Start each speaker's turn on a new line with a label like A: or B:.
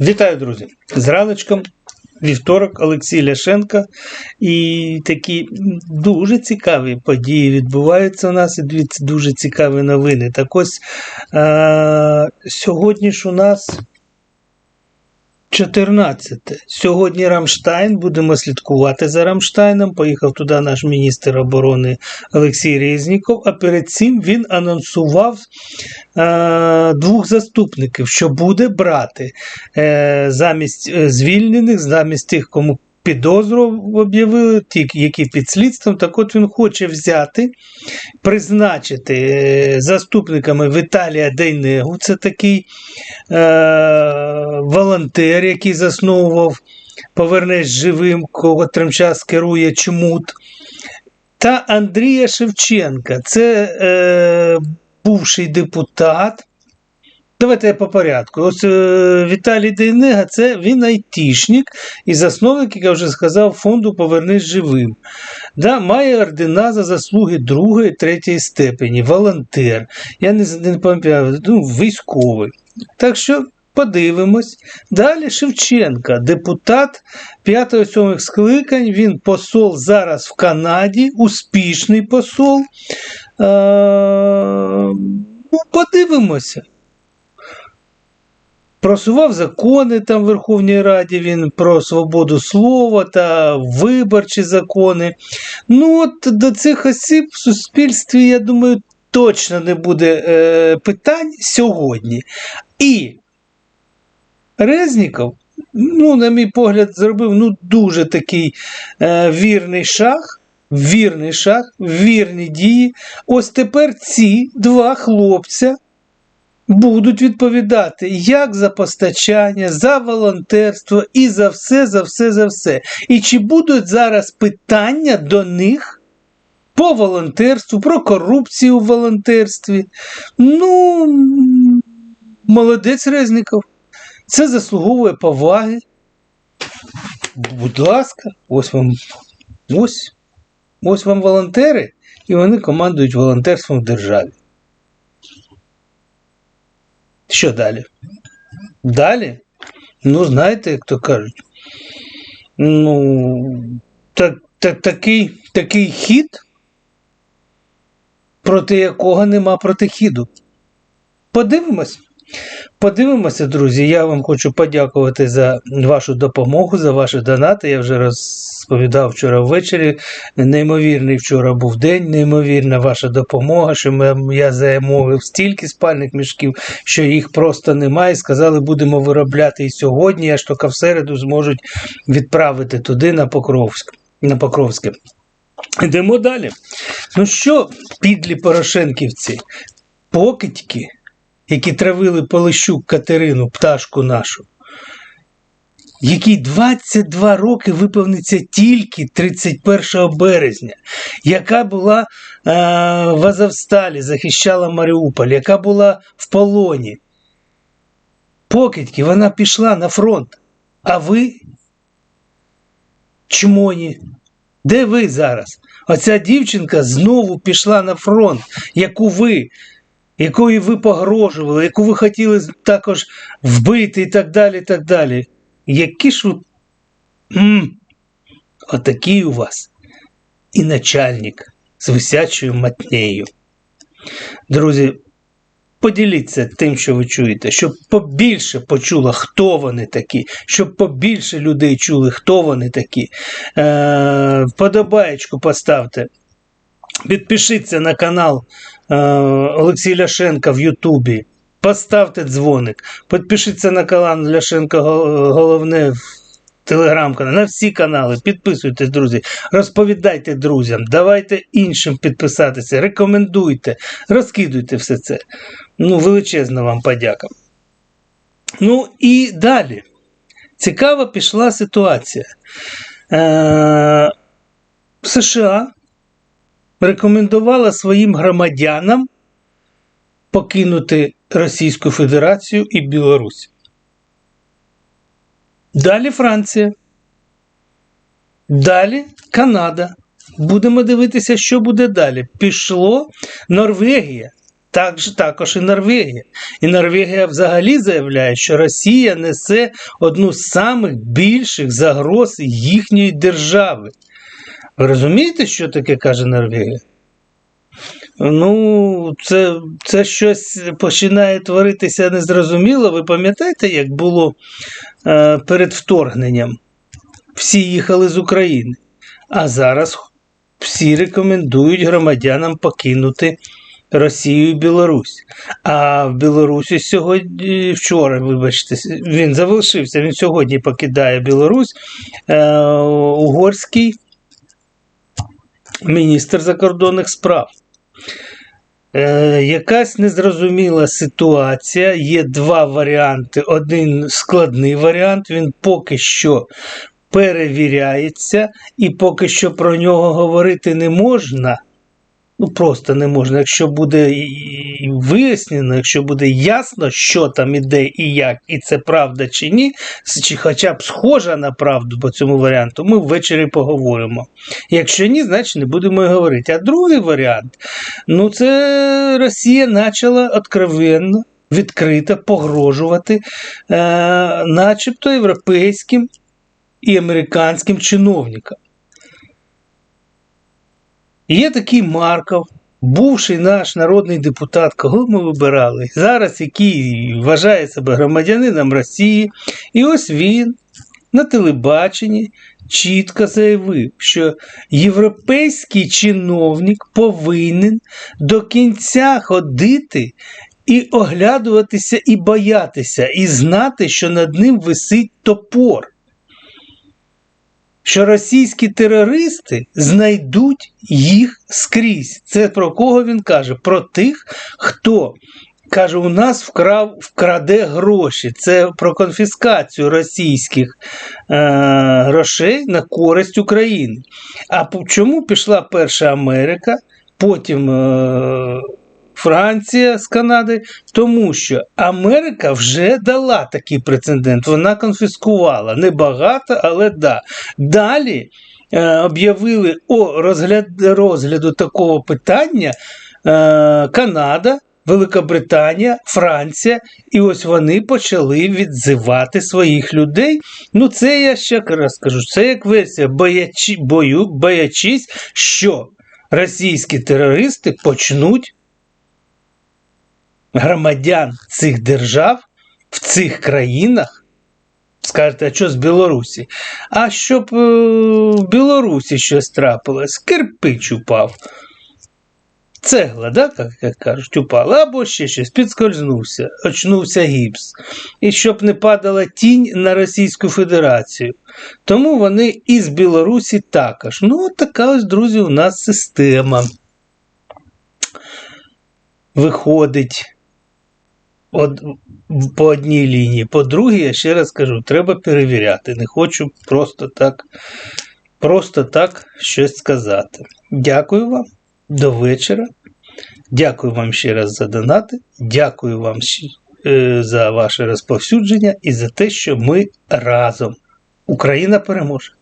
A: Вітаю, друзі! З раночком вівторок Олексій Ляшенко. І такі дуже цікаві події відбуваються у нас, і дуже цікаві новини. Так ось а, сьогодні ж у нас 14. Сьогодні Рамштайн. Будемо слідкувати за Рамштайном. Поїхав туди наш міністр оборони Олексій Резніков. А перед цим він анонсував е, двох заступників, що буде брати е, замість е, звільнених, замість тих, кому підозру об'явили, ті, які під слідством. Так от він хоче взяти, призначити е, заступниками Віталія Дейнегу. Це такий е, волонтер, який засновував Повернись живим, котрим час керує Чмут. Та Андрія Шевченка. Це е, бувший депутат. Давайте по порядку. Ось е, Віталій Дейнега це він айтішник і засновник, як я вже сказав, фонду Повернись живим. Да, має ордена за заслуги другої, третьої степені, волонтер. Я не, не пам'ятаю, ну, військовий. Так що подивимось. Далі Шевченка, депутат 5-7 скликань, він посол зараз в Канаді, успішний посол. Е, ну, подивимося. Просував закони там в Верховній Раді, він про свободу слова та виборчі закони. Ну, от до цих осіб в суспільстві, я думаю, точно не буде е, питань сьогодні. І Резніков, ну, на мій погляд, зробив ну, дуже такий е, вірний шаг. Вірний шаг, вірні дії. Ось тепер ці два хлопця будуть відповідати як за постачання, за волонтерство і за все, за все, за все. І чи будуть зараз питання до них по волонтерству, про корупцію у волонтерстві? Ну, молодець Резніков. Це заслуговує поваги. Будь ласка, ось вам ось, ось вам волонтери, і вони командують волонтерством в державі. Що далі? Далі? Ну, знаєте, як то кажуть. Ну, так, так, такий, такий хід, проти якого нема протихіду. Подивимось. Подивимося, друзі. Я вам хочу подякувати за вашу допомогу, за ваші донати. Я вже розповідав вчора ввечері. Неймовірний вчора був день, неймовірна ваша допомога. Що ми, я замовив стільки спальних мішків, що їх просто немає. Сказали, будемо виробляти і сьогодні, аж тільки в середу зможуть відправити туди на Покровськ. На Покровське. Йдемо далі. Ну що, підлі Порошенківці, покидьки які травили Полищук Катерину, пташку нашу, якій 22 роки виповниться тільки 31 березня, яка була е, в Азовсталі, захищала Маріуполь, яка була в полоні. Покидьки, вона пішла на фронт. А ви, чмоні, де ви зараз? Оця дівчинка знову пішла на фронт, яку ви якої ви погрожували, яку ви хотіли також вбити і так далі. і так далі. Які ж ви. М-м, отакий у вас і начальник з висячою матнею. Друзі, поділіться тим, що ви чуєте, щоб побільше почуло, хто вони такі, щоб побільше людей чули, хто вони такі. Е, Вподобаєчку поставте. Підпишіться на канал е, Олексій Ляшенка в Ютубі. Поставте дзвоник. Підпишіться на канал Ляшенка головне в телеграм-каналі, на всі канали. Підписуйтесь, друзі. Розповідайте друзям, давайте іншим підписатися, рекомендуйте, розкидуйте все це. Ну, величезна вам подяка. Ну і далі. Цікава пішла ситуація. Е, США рекомендувала своїм громадянам покинути Російську Федерацію і Білорусь. Далі Франція. Далі Канада. Будемо дивитися, що буде далі. Пішло Норвегія. Так також і Норвегія. І Норвегія взагалі заявляє, що Росія несе одну з самих більших загроз їхньої держави. Ви розумієте, що таке каже Норвегія? Ну, це, це щось починає творитися незрозуміло. Ви пам'ятаєте, як було е, перед вторгненням? Всі їхали з України, а зараз всі рекомендують громадянам покинути Росію і Білорусь. А в Білорусі сьогодні, вчора, вибачте, він залишився, він сьогодні покидає Білорусь. Е, угорський міністр закордонних справ. Е, якась незрозуміла ситуація. Є два варіанти. Один складний варіант, він поки що перевіряється, і поки що про нього говорити не можна. Ну, просто не можна. Якщо буде вияснено, якщо буде ясно, що там іде і як, і це правда чи ні, чи хоча б схожа на правду по цьому варіанту, ми ввечері поговоримо. Якщо ні, значить не будемо і говорити. А другий варіант ну це Росія почала откровенно, відкрито погрожувати, е, начебто європейським і американським чиновникам. Є такий Марков, бувший наш народний депутат, кого ми вибирали, зараз який вважає себе громадянином Росії. І ось він на телебаченні чітко заявив, що європейський чиновник повинен до кінця ходити і оглядуватися, і боятися, і знати, що над ним висить топор що російські терористи знайдуть їх скрізь. Це про кого він каже? Про тих, хто каже, у нас вкрав, вкраде гроші. Це про конфіскацію російських е, грошей на користь України. А чому пішла перша Америка, потім. Е, Франція з Канади, тому що Америка вже дала такий прецедент. Вона конфіскувала небагато, але да. Далі е, об'явили о розгляд, розгляду такого питання е, Канада, Великобританія, Франція, і ось вони почали відзивати своїх людей. Ну, це я ще раз скажу, це як версія, боячи, бою, боячись, що російські терористи почнуть громадян цих держав в цих країнах. Скажете, а що з Білорусі? А щоб е, в Білорусі щось трапилось, кирпич упав. Цегла, да, як, кажуть, упала, або ще щось, підскользнувся, очнувся гіпс. І щоб не падала тінь на Російську Федерацію. Тому вони і з Білорусі також. Ну, от така ось, друзі, у нас система. Виходить од, по одній лінії. По-друге, я ще раз кажу, треба перевіряти. Не хочу просто так, просто так щось сказати. Дякую вам. До вечора. Дякую вам ще раз за донати. Дякую вам е, за ваше розповсюдження і за те, що ми разом. Україна переможе.